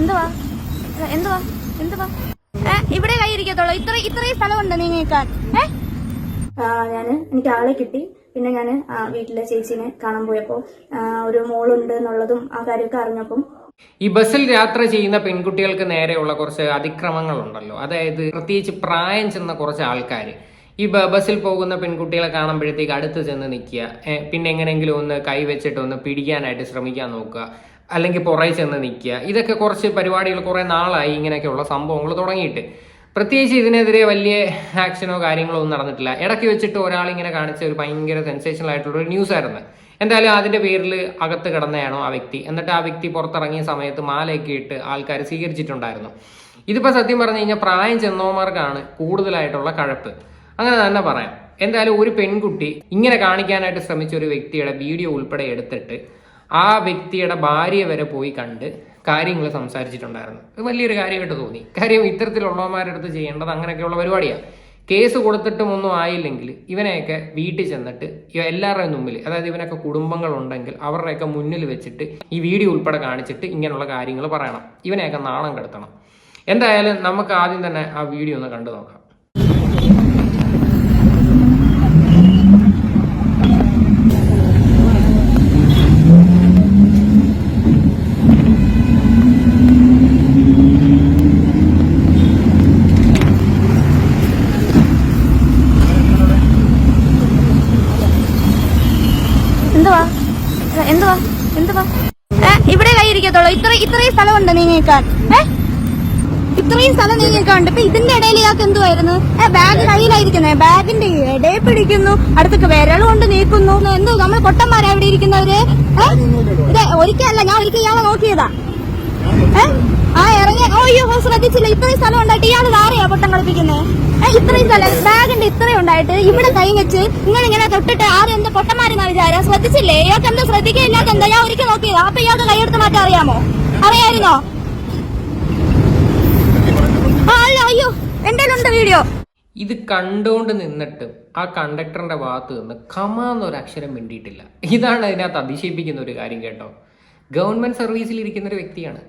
എന്തുവാ? എന്തുവാ? എന്തുവാ? ഏ ഇവിടെ കൈ ഇരിക്കത്തുള്ളൂ. ഇത്ര ഇത്രയും സ്ഥലമുണ്ട് നീങ്ങിക്കാൻ. ഏ? ഞാൻ എനിക്ക് ആളെ കിട്ടി. പിന്നെ ഞാൻ വീട്ടിലെ ചേച്ചീനെ കാണാൻ പോയപ്പോൾ ഒരു മോളുണ്ട് എന്നുള്ളതും ആ കാര്യമൊക്കെ അറിഞ്ഞപ്പം ഈ ബസ്സിൽ യാത്ര ചെയ്യുന്ന പെൺകുട്ടികൾക്ക് നേരെയുള്ള കുറച്ച് അതിക്രമങ്ങൾ ഉണ്ടല്ലോ അതായത് പ്രത്യേകിച്ച് പ്രായം ചെന്ന കുറച്ച് ആൾക്കാർ ഈ ബസ്സിൽ പോകുന്ന പെൺകുട്ടികളെ കാണുമ്പോഴത്തേക്ക് അടുത്ത് ചെന്ന് നിൽക്കുക പിന്നെ എങ്ങനെയെങ്കിലും ഒന്ന് കൈവച്ചിട്ട് ഒന്ന് പിടിക്കാനായിട്ട് ശ്രമിക്കാൻ നോക്കുക. അല്ലെങ്കിൽ പുറകെ ചെന്ന് നിൽക്കുക. ഇതൊക്കെ കുറച്ച് പരിപാടികൾ കുറേ നാളായി ഇങ്ങനെയൊക്കെയുള്ള സംഭവങ്ങൾ തുടങ്ങിയിട്ട്. പ്രത്യേകിച്ച് ഇതിനെതിരെ വലിയ ആക്ഷനോ കാര്യങ്ങളോ ഒന്നും നടന്നിട്ടില്ല. ഇടയ്ക്ക് വെച്ചിട്ട് ഒരാൾ ഇങ്ങനെ കാണിച്ച ഒരു ഭയങ്കര സെൻസേഷണൽ ആയിട്ടുള്ള ഒരു ന്യൂസ് ആയിരുന്നു. എന്തായാലും അതിന്റെ പേരിൽ അകത്ത് കിടന്നതാണോ ആ വ്യക്തി. എന്നിട്ട് ആ വ്യക്തി പുറത്തിറങ്ങിയ സമയത്ത് മാലയൊക്കെ ഇട്ട് ആൾക്കാർ സ്വീകരിച്ചിട്ടുണ്ടായിരുന്നു. ഇതിപ്പോൾ സത്യം പറഞ്ഞു കഴിഞ്ഞാൽ പ്രായം ചെന്നോമാർക്കാണ് കൂടുതലായിട്ടുള്ള കഴപ്പ്. അങ്ങനെ തന്നെ പറയാം. എന്തായാലും ഒരു പെൺകുട്ടി ഇങ്ങനെ കാണിക്കാനായിട്ട് ശ്രമിച്ച ഒരു വ്യക്തിയുടെ വീഡിയോ ഉൾപ്പെടെ എടുത്തിട്ട് ആ വ്യക്തിയുടെ ഭാര്യ വരെ പോയി കണ്ട് കാര്യങ്ങൾ സംസാരിച്ചിട്ടുണ്ടായിരുന്നു. അത് വലിയൊരു കാര്യമായിട്ട് തോന്നി. കാര്യം ഇത്തരത്തിലുള്ളവന്മാരുടെ അടുത്ത് ചെയ്യേണ്ടത് അങ്ങനെയൊക്കെയുള്ള പരിപാടിയാണ് കേസ് കൊടുത്തിട്ടും ഒന്നും ആയില്ലെങ്കിൽ ഇവനെയൊക്കെ വീട്ടിൽ ചെന്നിട്ട് എല്ലാവരുടെയും മുമ്പിൽ അതായത് ഇവനൊക്കെ കുടുംബങ്ങളുണ്ടെങ്കിൽ അവരുടെയൊക്കെ മുന്നിൽ വെച്ചിട്ട് ഈ വീഡിയോ ഉൾപ്പെടെ കാണിച്ചിട്ട് ഇങ്ങനെയുള്ള കാര്യങ്ങൾ പറയണം. ഇവനെയൊക്കെ നാണം കെടുത്തണം. എന്തായാലും നമുക്ക് ആദ്യം തന്നെ ആ വീഡിയോ ഒന്ന് കണ്ടു നോക്കാം എന്തുവാ ഏ, എന്തുവാ എന്തുവാ ഏ ഇവിടെ കൈ ഇരിക്കത്തുള്ളൂ ഇത്ര ഇത്രയും സ്ഥലമുണ്ട് നീങ്ങിക്കാൻ ഏ? ഇത്രയും സ്ഥലം നീങ്ങിക്കാണ്ട് ഇപ്പൊ ഇതിന്റെ ഇടയിൽ ഇയാൾക്ക് എന്തുവായിരുന്നു? ബാഗ് കയ്യിലായിരിക്കുന്നേ. ബാഗിന്റെ ഇടയിൽ പിടിക്കുന്നു. അടുത്തൊക്കെ വിരൽ കൊണ്ട് നീക്കുന്നു എന്തോ നമ്മൾ പൊട്ടന്മാരാ ഇവിടെ ഇരിക്കുന്നവര്? ഒരിക്കലല്ല ഞാൻ ഒരിക്കൽ ഇയാളെ നോക്കിയതാ. ഏ? ഓ, ശ്രദ്ധിച്ചില്ല. ഇത്രയും സ്ഥലം ഉണ്ടായിട്ട് ഇയാൾ ആരെയാ പൊട്ടം കളിപ്പിക്കുന്നേ? ഇത്രയും സ്ഥലം ബാഗിന്റെ ഇത്രയും ഉണ്ടായിട്ട് ഇവിടെ കൈ വെച്ച് ഇങ്ങനെ തൊട്ടിട്ട് ആരും എന്താ പൊട്ടന്മാരെന്നാ വിചാരം? ശ്രദ്ധിച്ചില്ലേ? ഇയാൾക്ക് എന്താ ശ്രദ്ധിക്കില്ലാത്ത എന്താ? ഞാൻ ഒരിക്കൽ നോക്കിയതാ അപ്പൊ ഇയാൾക്ക് കൈയെടുത്ത് മാറ്റാൻ അറിയാമോ? അറിയായിരുന്നോ? അയ്യോ എന്റെ വീഡിയോ. ഇത് കണ്ടുകൊണ്ട് നിന്നിട്ട് ആ കണ്ടക്ടറിന്റെ ഭാഗത്ത് നിന്ന് കമാന്നൊരു അക്ഷരം മിണ്ടിയിട്ടില്ല. ഇതാണ് അതിനകത്ത് അതിശയിപ്പിക്കുന്ന ഒരു കാര്യം കേട്ടോ. ഗവൺമെന്റ് സർവീസിൽ ഇരിക്കുന്ന ഒരു വ്യക്തിയാണ്.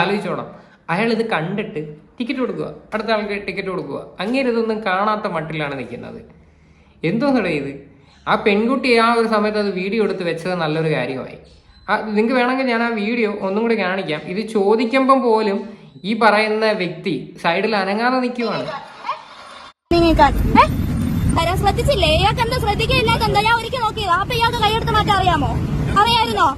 ആലോചിച്ചോണം. അയാൾ ഇത് കണ്ടിട്ട് ടിക്കറ്റ് കൊടുക്കുക. അടുത്ത ആൾക്ക് ടിക്കറ്റ് കൊടുക്കുക. അങ്ങനെ ഇതൊന്നും കാണാത്ത മട്ടിലാണ് നിൽക്കുന്നത്. എന്തോന്നടേ ഇത്? ആ പെൺകുട്ടി ആ ഒരു സമയത്ത് അത് വീഡിയോ എടുത്ത് വെച്ചത് നല്ലൊരു കാര്യമായി. ആ നിങ്ങൾക്ക് വേണമെങ്കിൽ ഞാൻ ആ വീഡിയോ ഒന്നും കൂടി കാണിക്കാം. ഇത് ചോദിക്കുമ്പം പോലും ഈ പറയുന്ന വ്യക്തി സൈഡിൽ അനങ്ങാതെ നിൽക്കുവാണ്. ശ്രദ്ധിച്ചില്ലേ? ഇയാൾക്ക് എന്താ ശ്രദ്ധിക്കില്ലാത്ത എന്താ? ഞാൻ ഒരിക്കൽ നോക്കിയത്. അപ്പൊ ഇയാൾക്ക് കൈയെടുത്ത് മാറ്റാൻ അറിയാമോ? അറിയായിരുന്നോ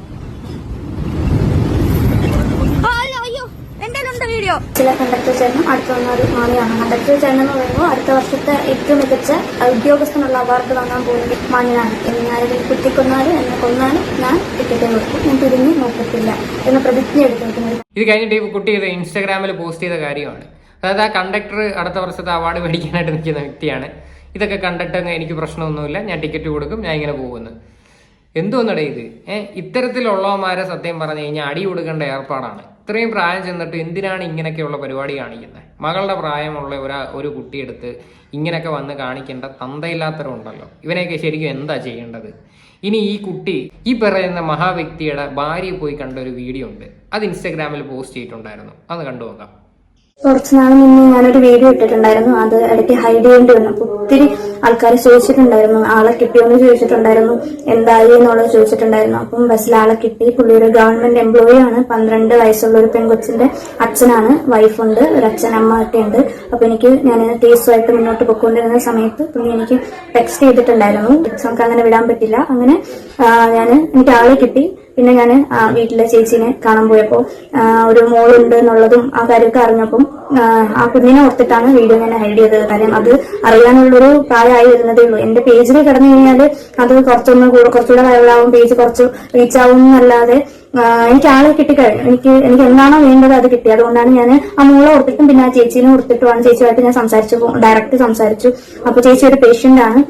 ആ അല്ല അയ്യോ ഉണ്ട് വീഡിയോ. ചില കണ്ടക്ടർ ചേട്ടനും അടുത്ത വന്ന ഒരു മാണിയാണ്. കണ്ടക്ടർ ചേട്ടൻ എന്ന് പറയുമ്പോൾ അടുത്ത വർഷത്തെ ഏറ്റവും മികച്ച ഉദ്യോഗസ്ഥനുള്ള അവാർഡ് വാങ്ങാൻ പോകുന്നത് മാണിയാണ് ആരെങ്കിലും കുത്തിക്കൊന്നാലും എന്നെ കൊന്നാലും ഞാൻ ടിക്കറ്റ് കൊടുക്കും ഞാൻ തിരിഞ്ഞ് നോക്കത്തില്ല എന്ന പ്രതിജ്ഞ എടുത്ത് നിൽക്കുന്നത് ഇത് കഴിഞ്ഞിട്ട് ഈ കുട്ടി ഇത് ഇൻസ്റ്റാഗ്രാമിൽ പോസ്റ്റ് ചെയ്ത കാര്യമാണ്. അതായത് ആ കണ്ടക്ടർ അടുത്ത വർഷത്തെ അവാർഡ് മേടിക്കാനായിട്ട് നിൽക്കുന്ന വ്യക്തിയാണ്. ഇതൊക്കെ കണ്ടിട്ട് അങ്ങ് എനിക്ക് പ്രശ്നമൊന്നുമില്ല. ഞാൻ ടിക്കറ്റ് കൊടുക്കും. ഞാൻ ഇങ്ങനെ പോകുന്നു. എന്തോന്നടേ ഇത്? ഏഹ് ഇത്തരത്തിലുള്ളവന്മാരെ സത്യം പറഞ്ഞു കഴിഞ്ഞാൽ അടി കൊടുക്കേണ്ട ഏർപ്പാടാണ്. ഇത്രയും പ്രായം ചെന്നിട്ട് എന്തിനാണ് ഇങ്ങനെയൊക്കെയുള്ള പരിപാടി കാണിക്കുന്നത്? മകളുടെ പ്രായമുള്ള ഒരു ഒരു കുട്ടിയെടുത്ത് ഇങ്ങനെയൊക്കെ വന്ന് കാണിക്കേണ്ട തന്തയില്ലാത്തവരുണ്ടല്ലോ. ഇവനെയൊക്കെ ശരിക്കും എന്താ ചെയ്യേണ്ടത്? ഇനി ഈ കുട്ടി ഈ പറയുന്ന മഹാവ്യക്തിയുടെ ഭാര്യ പോയി കണ്ട ഒരു വീഡിയോ ഉണ്ട്. അത് ഇൻസ്റ്റാഗ്രാമിൽ പോസ്റ്റ് ചെയ്തിട്ടുണ്ടായിരുന്നു. അത് കണ്ടു നോക്കാം കുറച്ച് നാൾ മുന്നേ ഞാനൊരു വീഡിയോ ഇട്ടിട്ടുണ്ടായിരുന്നു. അത് ഇടയ്ക്ക് ഹൈഡ് ചെയ്യേണ്ടി വന്നു. അപ്പൊ ഒത്തിരി ആൾക്കാർ ചോദിച്ചിട്ടുണ്ടായിരുന്നു. ആളെ കിട്ടിയോന്ന് ചോദിച്ചിട്ടുണ്ടായിരുന്നു. എന്തായി എന്നുള്ളത് ചോദിച്ചിട്ടുണ്ടായിരുന്നു. അപ്പം ബസ്സിൽ ആളെ കിട്ടി. പുള്ളി ഒരു ഗവൺമെന്റ് എംപ്ലോയി ആണ്. പന്ത്രണ്ട് വയസ്സുള്ള ഒരു പെൺകൊച്ചിന്റെ അച്ഛനാണ് വൈഫുണ്ട് ഒരു അച്ഛൻ അമ്മ ഒക്കെ ഉണ്ട്. അപ്പൊ എനിക്ക് ഞാൻ കേസുമായിട്ട് മുന്നോട്ട് പൊയ്ക്കൊണ്ടിരുന്ന സമയത്ത് പുള്ളി എനിക്ക് ടെക്സ്റ്റ് ചെയ്തിട്ടുണ്ടായിരുന്നു. നമുക്ക് അങ്ങനെ വിടാൻ പറ്റില്ല. അങ്ങനെ ഞാൻ എനിക്ക് ആളെ കിട്ടി. പിന്നെ ഞാൻ വീട്ടിലെ ചേച്ചീനെ കാണാൻ പോയപ്പോൾ ഒരു മോളുണ്ട് എന്നുള്ളതും ആ കാര്യമൊക്കെ അറിഞ്ഞപ്പം ആ, കുഞ്ഞിനെ ഓർത്തിട്ടാണ് വീഡിയോ ഞാൻ ഹൈഡ് ചെയ്തത്. കാര്യം അത് അറിയാനുള്ളൊരു പ്രായമായി വരുന്നതേ ഉള്ളൂ. എന്റെ പേജിൽ കിടന്നു കഴിഞ്ഞാൽ അത് കുറച്ചൊന്ന് കൂടെ- കുറച്ചുകൂടെ വൈറലാവും പേജ് കുറച്ച് റീച്ച് ആവും എന്നല്ലാതെ എനിക്ക് ആളെ കിട്ടിക്കഴിഞ്ഞു. എനിക്ക് എനിക്ക് എന്താണോ വേണ്ടത് അത് കിട്ടി. അതുകൊണ്ടാണ് ഞാൻ ആ മോളെ ഓർത്തിട്ടും പിന്നെ ആ ചേച്ചീനെ ഓർത്തിട്ടുമാണ് ചേച്ചിയുമായിട്ട് ഞാൻ സംസാരിച്ചു ഡയറക്റ്റ് സംസാരിച്ചു. അപ്പൊ ചേച്ചി ഒരു പേഷ്യന്റ് ആണ്.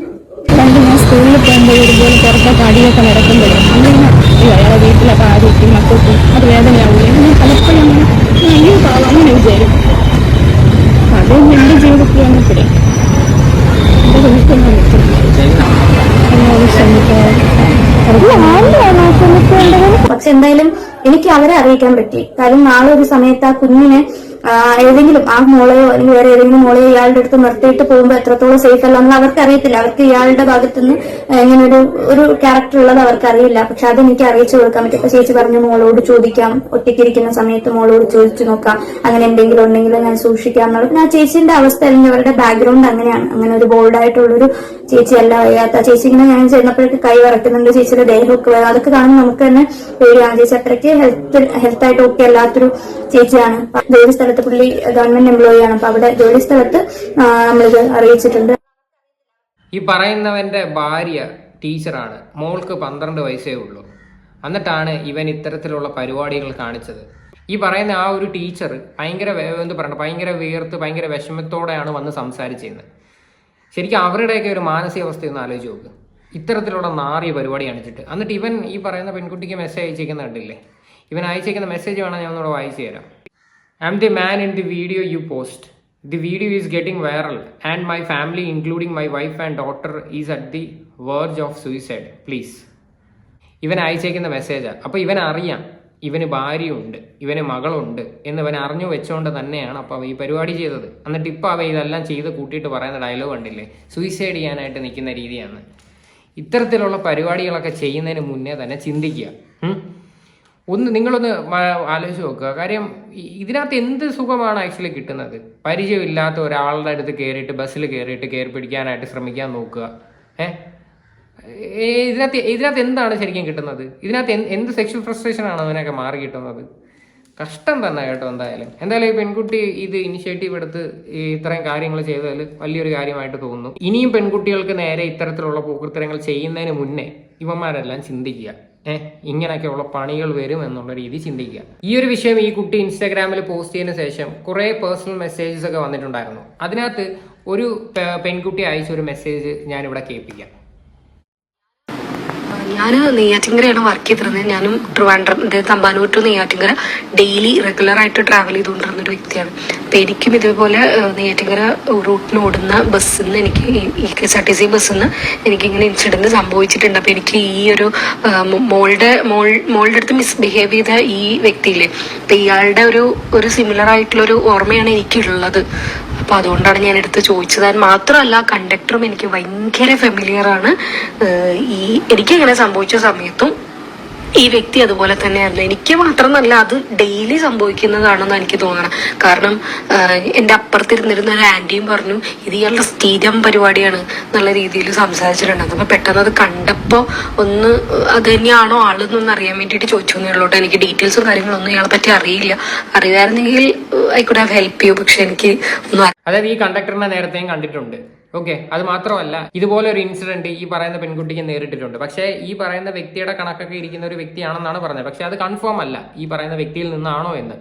ഞാൻ സ്കൂളിൽ പോകുമ്പോൾ ഇതുപോലെ പുറത്തെ പാടിയൊക്കെ നടക്കുമ്പോഴും അയ്യോ അയാളെ വീട്ടിലൊക്കെ ആദ്യക്കും മക്കൾക്കും അത് വേദനയാവില്ല ഞാൻ പലപ്പോഴും അങ്ങനെ അയ്യോ പാവം അങ്ങനെ വിചാരിക്കും. അത് എന്റെ ജീവിതത്തിൽ വന്നപ്പോഴേ എന്നോട് ക്ഷമിക്കാൻ പക്ഷെ എന്തായാലും എനിക്ക് അവരെ അറിയിക്കാൻ പറ്റി. കാര്യം നാളെ ഒരു സമയത്ത് ആ കുഞ്ഞിനെ ഏതെങ്കിലും ആ മോളെയോ അല്ലെങ്കിൽ വേറെ ഏതെങ്കിലും മോളെയോ ഇയാളുടെ അടുത്ത് നിർത്തിയിട്ട് പോകുമ്പോൾ എത്രത്തോളം സേഫ് അല്ല എന്ന് അവർക്ക് അറിയത്തില്ല അവർക്ക് ഇയാളുടെ ഭാഗത്തുനിന്ന് ഇങ്ങനെ ഒരു ഒരു ക്യാരക്ടർ ഉള്ളത് അവർക്ക് അറിയില്ല പക്ഷെ അത് എനിക്ക് അറിയിച്ചു കൊടുക്കാൻ പറ്റും. ഇപ്പൊ ചേച്ചി പറഞ്ഞു മോളോട് ചോദിക്കാം. ഒറ്റയ്ക്കിരിക്കുന്ന സമയത്ത് മോളോട് ചോദിച്ചു നോക്കാം. അങ്ങനെ എന്തെങ്കിലും ഉണ്ടെങ്കിൽ ഞാൻ സൂക്ഷിക്കാം എന്നുള്ളത് ആ ചേച്ചിന്റെ അവസ്ഥ അല്ലെങ്കിൽ അവരുടെ ബാക്ക്ഗ്രൗണ്ട് അങ്ങനെയാണ്. അങ്ങനെ ഒരു ബോൾഡ് ആയിട്ടുള്ളൊരു ചേച്ചിയല്ല വയ്യാത്ത ചേച്ചി ഇങ്ങനെ ഞാൻ ചെന്നപ്പോഴേക്ക് കൈ വറക്കുന്നുണ്ട് ചേച്ചിയുടെ ദേഹമൊക്കെ. അതൊക്കെ കാണുമ്പോൾ നമുക്ക് തന്നെ പേടിയാണ് ചേച്ചി അത്രയ്ക്ക് ഹെൽത്ത് ഹെൽത്തായിട്ട് ഓക്കെ അല്ലാത്തൊരു ചേച്ചിയാണ്. ജോലി സ്ഥലത്ത് പുള്ളി ഗവൺമെന്റ് എംപ്ലോയി ആണ്. അപ്പൊ അവിടെ ജോലി സ്ഥലത്ത് നമ്മളിത് അറിയിച്ചിട്ടുണ്ട്. ഈ പറയുന്നവന്റെ ഭാര്യ ടീച്ചറാണ്. മോൾക്ക് പന്ത്രണ്ട് വയസ്സേ ഉള്ളൂ. എന്നിട്ടാണ് ഇവൻ ഇത്തരത്തിലുള്ള പരിപാടികൾ കാണിച്ചത്. ഈ പറയുന്ന ആ ഒരു ടീച്ചർ ഭയങ്കര എന്ത് പറയണ്ട ഭയങ്കര വീർത്ത് ഭയങ്കര വിഷമത്തോടെയാണ് വന്ന് സംസാരിച്ചിരുന്നത്. ശരിക്കും അവരുടെയൊക്കെ ഒരു മാനസികാവസ്ഥ ഒന്ന് ആലോചിച്ച് നോക്ക്. ഇത്തരത്തിലുള്ള നാറിയ പരിപാടി കാണിച്ചിട്ട്. എന്നിട്ട് ഇവൻ ഈ പറയുന്ന പെൺകുട്ടിക്ക് മെസ്സേജ് അയച്ചേക്കുന്ന കണ്ടില്ലേ? ഇവൻ അയച്ചേക്കുന്ന മെസ്സേജ് വേണം ഞാൻ ഒന്നുകൂടെ വായിച്ചു തരാം. I the man in the video you post the video is getting viral and my family including my wife and daughter is at the verge of suicide please ഇവൻ അയച്ചേക്കുന്ന മെസ്സേജാണ് അപ്പോൾ ഇവൻ അറിയാം. ഇവന് ഭാര്യയുണ്ട്. ഇവന് മകളുണ്ട്. എന്ന് ഇവൻ അറിഞ്ഞു വെച്ചുകൊണ്ട് തന്നെയാണ് അപ്പോൾ ഈ പരിപാടി ചെയ്തത്. എന്നിട്ട് ഇപ്പോൾ അവ ഇതെല്ലാം ചെയ്ത് കൂട്ടിയിട്ട് പറയുന്ന ഡയലോഗ് കണ്ടില്ലേ? സൂയിസൈഡ് ചെയ്യാനായിട്ട് നിൽക്കുന്ന രീതിയാണ്. ഇത്തരത്തിലുള്ള പരിപാടികളൊക്കെ ചെയ്യുന്നതിന് മുന്നേ തന്നെ ചിന്തിക്കുക? ഒന്ന് നിങ്ങളൊന്ന് ആലോചിച്ച് നോക്കുക. കാര്യം ഇതിനകത്ത് എന്ത് സുഖമാണ് ആക്ച്വലി കിട്ടുന്നത്? പരിചയമില്ലാത്ത ഒരാളുടെ അടുത്ത് കയറിയിട്ട് ബസ്സിൽ കയറിയിട്ട് കയറി പിടിക്കാനായിട്ട് ശ്രമിക്കാൻ നോക്കുക. ഏ, ഇതിനകത്ത് ഇതിനകത്ത് എന്താണ് ശരിക്കും കിട്ടുന്നത്? ഇതിനകത്ത് എന്ത് സെക്ഷൽ ഫ്രസ്ട്രേഷൻ ആണ് അവനൊക്കെ മാറി കിട്ടുന്നത്? കഷ്ടം തന്നെ കേട്ടോ എന്തായാലും. എന്തായാലും ഈ പെൺകുട്ടി ഇത് ഇനിഷ്യേറ്റീവ് എടുത്ത് ഇത്രയും കാര്യങ്ങൾ ചെയ്തതിൽ വലിയൊരു കാര്യമായിട്ട് തോന്നുന്നു. ഇനിയും പെൺകുട്ടികൾക്ക് നേരെ ഇത്തരത്തിലുള്ള പോക്കൃത്തരങ്ങൾ ചെയ്യുന്നതിന് മുന്നേ ഇവന്മാരെല്ലാം ചിന്തിക്കുക. ഏഹ് ഇങ്ങനെയൊക്കെയുള്ള പണികൾ വരും എന്നുള്ള രീതി ചിന്തിക്കുക. ഈ ഒരു വിഷയം ഈ കുട്ടി ഇൻസ്റ്റാഗ്രാമിൽ പോസ്റ്റ് ചെയ്തതിനു ശേഷം കുറേ പേഴ്സണൽ മെസ്സേജസ് ഒക്കെ വന്നിട്ടുണ്ടായിരുന്നു. അതിനകത്ത് ഒരു പെൺകുട്ടി അയച്ച ഒരു മെസ്സേജ് ഞാനിവിടെ കേൾപ്പിക്കാം. ഞാൻ നെയ്യാറ്റിങ്കരയാണ് വർക്ക് ചെയ്തിരുന്നത്. ഞാനും Trivandrum Thampanoor to Neyyattinkara daily regular ആയിട്ട് ട്രാവൽ ചെയ്തുകൊണ്ടിരുന്ന ഒരു വ്യക്തിയാണ്. അപ്പം എനിക്കും ഇതേപോലെ നെയ്യാറ്റിങ്കര റൂട്ടിന് ഓടുന്ന ബസ്സിൽ നിന്ന് എനിക്ക് ഈ K S R T C ബസ്സിൽ നിന്ന് എനിക്കിങ്ങനെ ഇൻസിഡന്റ് സംഭവിച്ചിട്ടുണ്ട്. അപ്പം എനിക്ക് ഈ ഒരു മോളുടെ മോൾ മോളുടെ അടുത്ത് മിസ്ബിഹേവ് ചെയ്ത ഈ വ്യക്തിയില്ലേ അപ്പം ഇയാളുടെ ഒരു ഒരു സിമിലർ ആയിട്ടുള്ള ഒരു ഓർമ്മയാണ് എനിക്കുള്ളത്. അപ്പൊ അതുകൊണ്ടാണ് ഞാൻ എടുത്ത് ചോദിച്ചത്. മാത്രമല്ല കണ്ടക്ടറും എനിക്ക് ഭയങ്കര ഫെമിലിയർ ആണ്. ഈ എനിക്ക് ഇങ്ങനെ സംഭവിച്ച സമയത്തും ഈ വ്യക്തി അതുപോലെ തന്നെയായിരുന്നു. എനിക്ക് മാത്രമല്ല അത് ഡെയിലി സംഭവിക്കുന്നതാണെന്ന് എനിക്ക് തോന്നണം. കാരണം എന്റെ അപ്പുറത്തിരുന്നിരുന്ന ഒരു ആന്റിയും പറഞ്ഞു ഇത് ഇയാളുടെ സ്ഥിരം പരിപാടിയാണ് എന്നുള്ള രീതിയിൽ സംസാരിച്ചിട്ടുണ്ട്. അപ്പോൾ പെട്ടെന്ന് അത് കണ്ടപ്പോൾ ഒന്ന് അത് തന്നെയാണോ ആളെന്നൊന്ന് അറിയാൻ വേണ്ടിയിട്ട് ചോദിച്ചു എന്നുള്ളൂട്ടോ എനിക്ക് ഡീറ്റെയിൽസും കാര്യങ്ങളൊന്നും ഇയാളെ പറ്റി അറിയില്ല. അറിയാമായിരുന്നെങ്കിൽ I could have help you പക്ഷെ എനിക്ക് ഒന്നും അതായത് ഈ കണ്ടക്ടറിനെ നേരത്തെയും കണ്ടിട്ടുണ്ട്. ഓക്കെ അത് മാത്രമല്ല ഇതുപോലെ ഒരു ഇൻസിഡന്റ് ഈ പറയുന്ന പെൺകുട്ടിക്ക് നേരിട്ടിട്ടുണ്ട്. പക്ഷേ ഈ പറയുന്ന വ്യക്തിയുടെ കണക്കൊക്കെ ഇരിക്കുന്ന ഒരു വ്യക്തിയാണെന്നാണ് പറഞ്ഞത്. പക്ഷെ അത് കൺഫേം അല്ല. ഈ പറയുന്ന വ്യക്തിയിൽ നിന്നാണോ എന്ന്.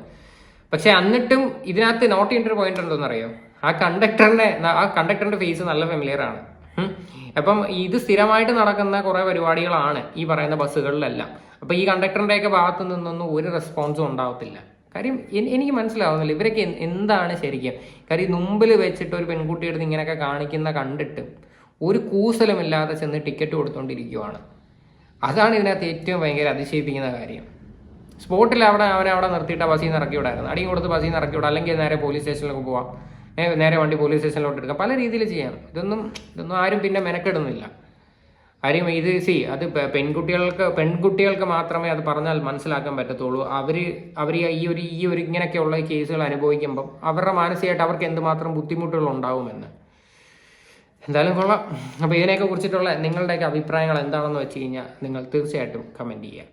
പക്ഷെ എന്നിട്ടും ഇതിനകത്ത് നോട്ട് ചെയ്യേണ്ട ഒരു പോയിന്റ് ഉണ്ടോന്ന് അറിയോ? ആ കണ്ടക്ടറിന്റെ ആ കണ്ടക്ടറിന്റെ ഫേസ് നല്ല ഫെമിലിയർ ആണ്. അപ്പം ഇത് സ്ഥിരമായിട്ട് നടക്കുന്ന കുറെ പരിപാടികളാണ് ഈ പറയുന്ന ബസ്സുകളിലെല്ലാം. അപ്പൊ ഈ കണ്ടക്ടറിന്റെ ഒക്കെ ഭാഗത്തു നിന്നൊന്നും ഒരു റെസ്പോൺസും ഉണ്ടാവത്തില്ല. കാര്യം എനിക്ക് മനസ്സിലാവുന്നില്ല. ഇവരൊക്കെ എന്താണ് ശരിക്കും? കാര്യം മുമ്പിൽ വെച്ചിട്ട് ഒരു പെൺകുട്ടിയുടെ ഇങ്ങനെയൊക്കെ കാണിക്കുന്ന കണ്ടിട്ട് ഒരു കൂസലമില്ലാതെ ചെന്ന് ടിക്കറ്റ് കൊടുത്തോണ്ടിരിക്കുവാണ്. അതാണ് ഇതിനകത്ത് ഏറ്റവും ഭയങ്കര അതിശയിപ്പിക്കുന്ന കാര്യം. സ്പോട്ടിൽ അവിടെ അവനെ അവിടെ നിർത്തിയിട്ട് ബസ്സിൽ നിന്ന് ഇറക്കി വിടായിരുന്നു അടിയും കൊടുത്ത് ബസ്സിൽ നിന്ന് ഇറക്കി വിടാം അല്ലെങ്കിൽ നേരെ പോലീസ് സ്റ്റേഷനിലേക്ക് പോവാം. നേരെ വണ്ടി പോലീസ് സ്റ്റേഷനിലോട്ട് എടുക്കാം. പല രീതിയിൽ ചെയ്യാം. ഇതൊന്നും ഇതൊന്നും ആരും പിന്നെ മെനക്കെടുന്നില്ല. കാര്യം ഇത് സി അത് പെൺകുട്ടികൾക്ക് പെൺകുട്ടികൾക്ക് മാത്രമേ അത് പറഞ്ഞാൽ മനസ്സിലാക്കാൻ പറ്റത്തുള്ളൂ. അവർ അവർ ഈ ഒരു ഈ ഒരു ഇങ്ങനെയൊക്കെയുള്ള കേസുകൾ അനുഭവിക്കുമ്പം അവരുടെ മാനസികമായിട്ട് അവർക്ക് എന്തുമാത്രം ബുദ്ധിമുട്ടുകൾ ഉണ്ടാവുമെന്ന്. എന്തായാലും കൊള്ളാം. അപ്പോൾ ഇതിനെയൊക്കെ കുറിച്ചിട്ടുള്ള നിങ്ങളുടെയൊക്കെ അഭിപ്രായങ്ങൾ എന്താണെന്ന് വെച്ച് കഴിഞ്ഞാൽ നിങ്ങൾ തീർച്ചയായിട്ടും കമന്റ് ചെയ്യുക.